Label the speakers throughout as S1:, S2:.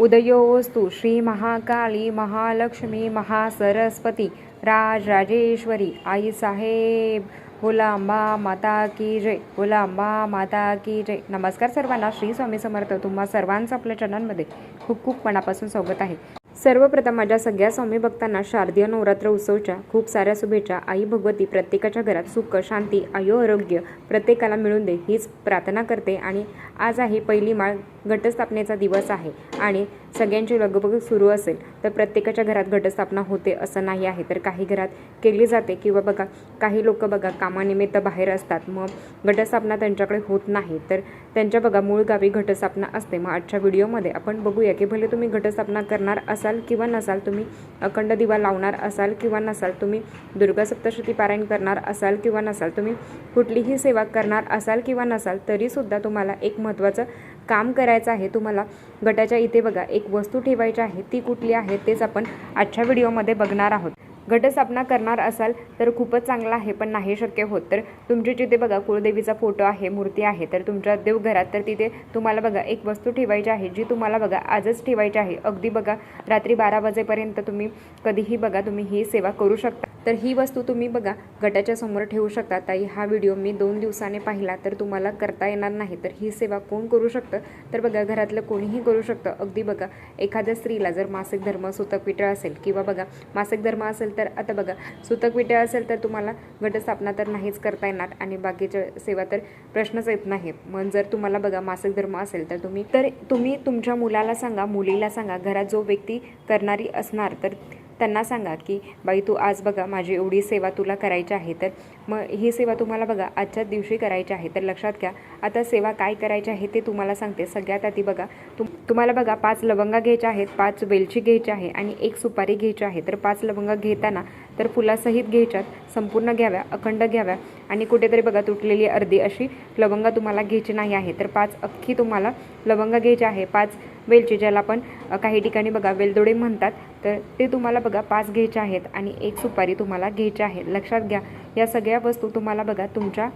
S1: उदयोस्तु श्रीमहाकाली महालक्ष्मी महासरस्वती राजराजेश्वरी आई साहेब गुलांबा माता की जय गुलांबा माता की जय. नमस्कार सर्वांना श्री स्वामी समर्थ. तुम्हा सर्वांचं आपल्या चॅनलमध्ये खूप खूप मनापासून स्वागत आहे. सर्वप्रथम माझ्या सगळ्या स्वामी भक्तांना शारदीय नवरात्र उत्सवच्या खूप साऱ्या शुभेच्छा. आई भगवती प्रत्येकाच्या घरात सुख शांती आयो आरोग्य प्रत्येकाला मिळून दे हीच प्रार्थना करते. आणि आज आहे पहिली माळ घटस्थापनेचा दिवस आहे आणि सगळ्यांची लगबग सुरू असेल तर प्रत्येकाच्या घरात घटस्थापना होते असं नाही आहे. तर काही घरात केली जाते किंवा बघा काही लोक बघा कामानिमित्त बाहेर असतात. मग घटस्थापना त्यांच्याकडे होत नाही. तर त्यांच्या बघा मूळ गावी घटस्थापना असते. मग आजच्या व्हिडिओमध्ये आपण बघूया की भले तुम्ही घटस्थापना करणार असाल किंवा नसाल तुम्ही अखंड दिवा लावणार असाल किंवा नसाल तुम्ही दुर्गा सप्तशती पारायण करणार असाल किंवा नसाल तुम्ही कुठलीही सेवा करणार असाल किंवा नसाल तरीसुद्धा तुम्हाला एक महत्त्वाचं काम करायचं आहे. तुम्हाला गटाच्या इथे बघा एक वस्तू ठेवायची आहे ती कुठली आहे तेच आपण आजच्या व्हिडिओमध्ये बघणार आहोत. घटस्थापना करणार असाल तर खूपच चांगला आहे पण नाही शक्य होत. तर तुमची जिथे बघा कुळदेवीचा फोटो आहे मूर्ती आहे तर तुमच्या देवघरात तर तिथे तुम्हाला बघा एक वस्तू ठेवायची आहे जी तुम्हाला बघा आजच ठेवायची आहे. अगदी बघा रात्री बारा वाजेपर्यंत तुम्ही कधीही बघा तुम्ही ही सेवा करू शकता. तर ही वस्तू तुम्ही बघा गटाच्या समोर ठेवू शकता. ताई हा व्हिडिओ मी दोन दिवसाने पाहिला तर तुम्हाला करता येणार नाही. तर ही सेवा कोण करू शकतं? तर बघा घरातलं कोणीही करू शकतं. अगदी बघा एखाद्या स्त्रीला जर मासिक धर्म सुतक पिटळ असेल किंवा बघा मासिक धर्म असेल तर तर आता बघा सुतक विद्या असेल तर तुम्हाला घटस्थापना तर नाहीच करता येणार आणि बाकीच्या सेवा तर प्रश्नच येत नाही मग जर तुम्हाला बघा मासिक धर्म असेल तर तुम्ही तर तुम्ही तुमच्या मुलाला सांगा मुलीला सांगा घरात जो व्यक्ती करणारी असणार तर त्यांना सांगा की बाई तू आज बघा माझी एवढी सेवा तुला करायची आहे तर मग ही सेवा तुम्हाला बघा आजच्याच दिवशी करायची आहे तर लक्षात घ्या. आता सेवा काय करायची आहे ते तुम्हाला सांगते. सगळ्यात आधी बघा तुम तुम्हाला बघा पाच लवंगा घ्यायच्या आहेत पाच वेलची घ्यायची आहे आणि एक सुपारी घ्यायची आहे. तर पाच लवंगा घेताना तर फुलासहित घ्यायच्यात संपूर्ण घ्याव्या अखंड घ्याव्या आणि कुठेतरी बघा तुटलेली अर्धी अशी लवंगा तुम्हाला घ्यायची नाही आहे. तर पाच अख्खी तुम्हाला लवंगा घ्यायची आहे. पाच वेलची ज्याला आपण काही ठिकाणी बघा वेलदोडे म्हणतात तर ते तुम्हाला बघा पाच घ्यायचे आहेत आणि एक सुपारी तुम्हाला घ्यायची आहे. लक्षात घ्या या सगळ्या वस्तू तुम्हाला बघा तुमच्या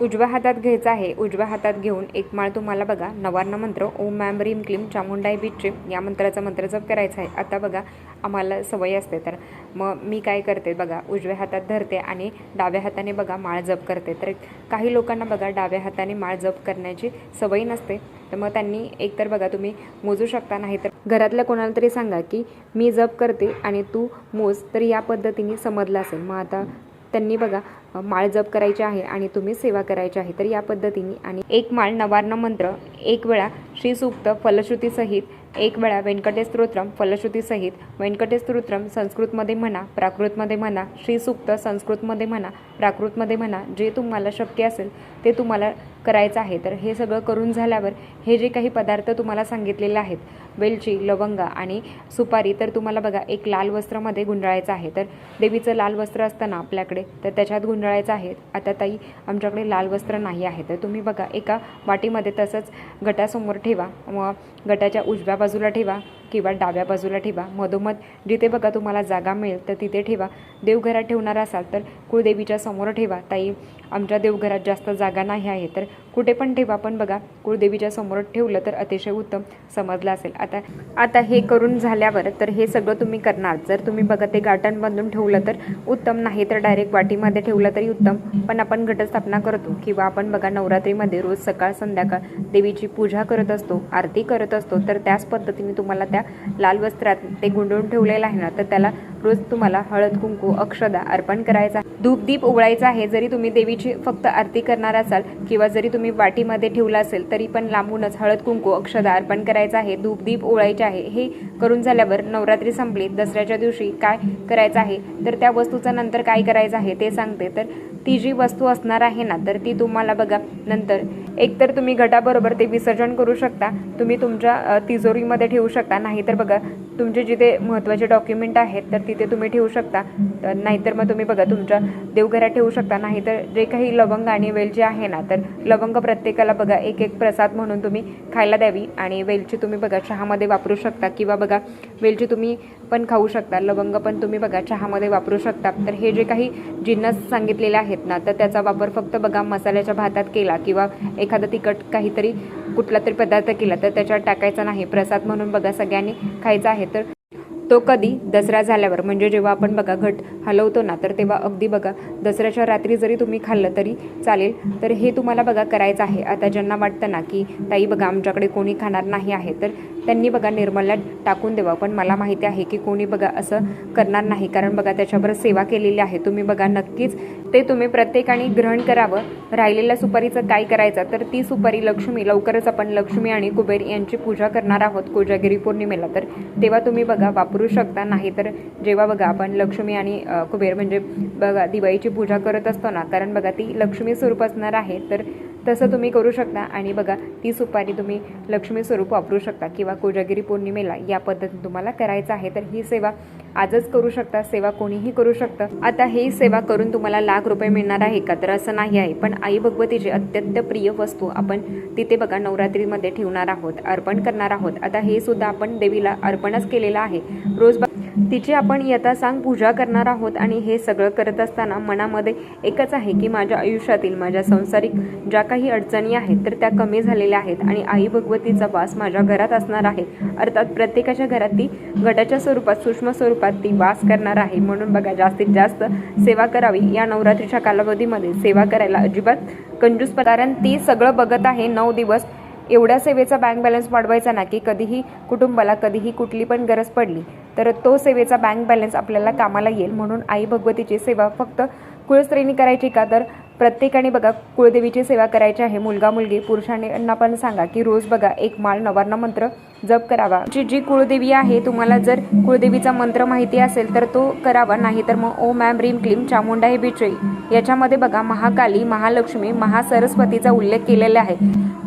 S1: उजव्या हातात घ्यायचा आहे. उजव्या हातात घेऊन एक माळ तुम्हाला बघा नवार्ण मंत्र ओम मॅम रीम क्लीम चामुंडाई बिच्चे या मंत्राचा मंत्र जप करायचा आहे. आता बघा आम्हाला सवय असते. तर मग मी काय करते बघा उजव्या हातात धरते आणि डाव्या हाताने बघा माळ जप करते. तर काही लोकांना बघा डाव्या हाताने माळ जप करण्याची सवय नसते. तर मग त्यांनी एकतर बघा तुम्ही मोजू शकता नाही तर घरातल्या कोणाला तरी सांगा की मी जप करते आणि तू मोज. तर या पद्धतीने समजलं असेल. मग आता त्यांनी बघा माळ जप करायची आहे आणि तुम्ही सेवा करायची आहे. तर या पद्धतीने आणि एक माळ नवार्ण मंत्र एक वेळा श्री सूक्त फलश्रुतीसहित एक वेळा व्यंकटेश स्तोत्रम फलश्रुतीसहित व्यंकटेश स्तोत्रम संस्कृतमध्ये म्हणा प्राकृतमध्ये म्हणा श्री सूक्त संस्कृतमध्ये म्हणा प्राकृतमध्ये म्हणा जे तुम्हाला शक्य असेल ते तुम्हाला करायचं आहे. तर हे सगळं करून झाल्यावर हे जे काही पदार्थ तुम्हाला सांगितलेले आहेत वेलची लवंगा आणि सुपारी तर तुम्हाला बघा एक लाल वस्त्रामध्ये गुंडाळायचं आहे. तर देवीचं लाल वस्त्र असताना आपल्याकडे तर त्याच्यात गुंडाळायचं आहे. आता ताई आमच्याकडे लाल वस्त्र नाही आहे. तर तुम्ही बघा एका वाटीमध्ये तसंच गटासमोर ठेवा. मग गटाच्या उजव्या बाजूला ठेवा. किंवा डाव्या बाजूला ठेवा. मधोमध जिथे बघा तुम्हाला जागा मिळेल तर तिथे ठेवा. देवघरात ठेवणार असाल तर कुळदेवीच्या समोर ठेवा. ताई आमच्या देवघरात जास्त जागा नाही आहे तर कुठे पण ठेवा. पण बघा कुळदेवीच्या समोर ठेवलं तर अतिशय उत्तम समजलं असेल. आता आता हे करून झाल्यावर तर हे सगळं तुम्ही करणार. जर तुम्ही बघा ते गाठण बांधून ठेवलं तर उत्तम. नाही तर डायरेक्ट वाटीमध्ये ठेवलं तरी उत्तम. पण आपण घटस्थापना करतो किंवा आपण बघा नवरात्रीमध्ये रोज सकाळ संध्याकाळ देवीची पूजा करत असतो आरती करत असतो तर त्याच पद्धतीने तुम्हाला त्या लाल वस्त्रात ते गुंडळून ठेवलेलं आहे ना तर त्याला रोज तुम्हाला हळद कुंकू अक्षदा अर्पण करायचा. धूपदीप उघडायचा आहे. जरी तुम्ही देवीची फक्त आरती करणार असाल किंवा जरी तुम्ही वाटीमध्ये ठेवला असेल तरी पण लांबूनच हळद कुंकू अक्षदा अर्पण करायचं आहे. धूपदीप ओळायचे आहे. हे करून झाल्यावर नवरात्री संपली. दसऱ्याच्या दिवशी काय करायचं आहे? तर त्या वस्तूचं नंतर काय करायचं आहे ते सांगते. तर ती जी वस्तू असणार आहे ना तर ती तुम्हाला बघा नंतर. एकतर तुम्ही घटाबरोबर ते विसर्जन करू शकता. तुम्ही तुमच्या तिजोरीमध्ये ठेवू शकता. नाहीतर बघा तुमचे जिथे महत्त्वाचे डॉक्युमेंट आहेत तर तिथे तुम्ही ठेवू शकता. तर नाहीतर मग तुम्ही बघा तुमच्या देवघरात ठेवू शकता. नाहीतर जे काही लवंग आणि वेलची आहे ना तर लवंग प्रत्येकाला बघा एक एक प्रसाद म्हणून तुम्ही खायला द्यावी. आणि वेलची तुम्ही बघा चहामध्ये वापरू शकता. किंवा बघा वेलची तुम्ही पण खाऊ शकता. लवंग पण तुम्ही बघा चहामध्ये वापरू शकता. तर हे जे काही जिन्नस सांगितलेले आहेत ना तर त्याचा वापर फक्त बघा मसाल्याच्या भातात केला किंवा एखादं तिखट काहीतरी कुठला तरी पदार्थ केला तर त्याच्यावर टाकायचा नाही. प्रसाद म्हणून बघा सगळ्यांनी खायचा आहे. तर तो कधी दसरा झाल्यावर म्हणजे जेव्हा आपण बघा घट हलवतो ना तर तेव्हा अगदी बघा दसऱ्याच्या रात्री जरी तुम्ही खाल्लं तरी चालेल. तर हे तुम्हाला बघा करायचं आहे. आता ज्यांना वाटतं ना की ताई बघा आमच्याकडे कोणी खाणार नाही आहे तर त्यांनी बघा निर्मलला टाकून देवा पण मला माहिती आहे की कोणी बघा असं करणार नाही. कारण बघा त्याच्यावर सेवा केलेली आहे. तुम्ही बघा नक्कीच ते तुम्ही प्रत्येकाने ग्रहण करावं. राहिलेल्या सुपारीचं काय करायचं? तर ती सुपारी लक्ष्मी लवकरच आपण लक्ष्मी आणि कुबेर यांची पूजा करणार आहोत कोजागिरी पौर्णिमेला. तर तेव्हा तुम्ही बघा वापरू शकता नाही तर जेव्हा बघा आपण लक्ष्मी आणि कुबेर म्हणजे बघा दिवाळीची पूजा करत असतो ना कारण बघा ती लक्ष्मी स्वरूप असणार आहे. तर तसं तुम्ही करू शकता. आणि बघा ती सुपारी तुम्ही लक्ष्मी स्वरूप वापरू शकता किंवा कोजागिरी पौर्णिमेला या पद्धतीने तुम्हाला करायचं आहे. तर ही सेवा आजच करू शकता सेवा कोणीही करू शकतं. आता ही सेवा करून तुम्हाला लाख रुपये मिळणार आहे का? तर असं नाही आहे. पण आई भगवतीची अत्यंत प्रिय वस्तू आपण तिथे बघा नवरात्रीमध्ये ठेवणार आहोत अर्पण करणार आहोत. आता हे सुद्धा आपण देवीला अर्पणच केलेलं आहे. रोज ब- तिची आपण यथासांग पूजा करणार आहोत आणि हे सगळं करत असताना मनामध्ये एकच आहे की माझ्या आयुष्यातील माझ्या संसारिक ज्या काही अडचणी आहेत तर त्या कमी झालेल्या आहेत आणि आई भगवतीचा वास माझ्या घरात असणार आहे. अर्थात प्रत्येकाच्या घरात ती गटाच्या स्वरूपात सूक्ष्म स्वरूपात ती वास करणार आहे. म्हणून बघा जास्तीत जास्त सेवा करावी या नवरात्रीच्या कालावधीमध्ये सेवा करायला अजिबात कंजूस कारण ती सगळं बघत आहे नऊ दिवस एवढ्या सेवेचा बँक बॅलन्स वाढवायचा ना की कधीही कुटुंबाला कधीही कुठली पण गरज पडली तर तो सेवेचा बँक बॅलन्स आपल्याला कामाला येईल म्हणून आई भगवतीची सेवा फक्त कुळस्त्रीने करायची का? तर प्रत्येकाने बघा कुळदेवीची सेवा करायची आहे. मुलगा मुलगी पुरुषांना पण सांगा की रोज बघा एक माळ नवारणा मंत्र जप करावा. जी जी कुळदेवी आहे तुम्हाला जर कुळदेवीचा मंत्र माहिती असेल तर तो करावा. नाही तर मग ओ मॅम रीम क्लीम चामुंडा हे बिचई. याच्यामध्ये बघा महाकाली महालक्ष्मी महासरस्वतीचा उल्लेख केलेला आहे.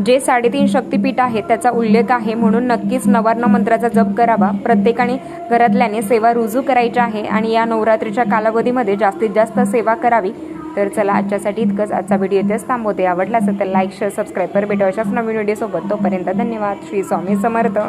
S1: जे साडेतीन शक्तिपीठ आहे त्याचा उल्लेख आहे. म्हणून नक्कीच नवार्ण मंत्राचा जप करावा. प्रत्येकाने घरातल्याने सेवा रुजू करायची आहे आणि या नवरात्रीच्या कालावधीमध्ये जास्तीत जास्त सेवा करावी. तर चला आजच्यासाठी इतकंच. आजचा व्हिडिओ इथेच थांबवते. आवडला असेल तर लाईक शेअर सबस्क्राईब कर. भेटू अशाच नवीन व्हिडिओसोबत तोपर्यंत धन्यवाद. श्री स्वामी समर्थ.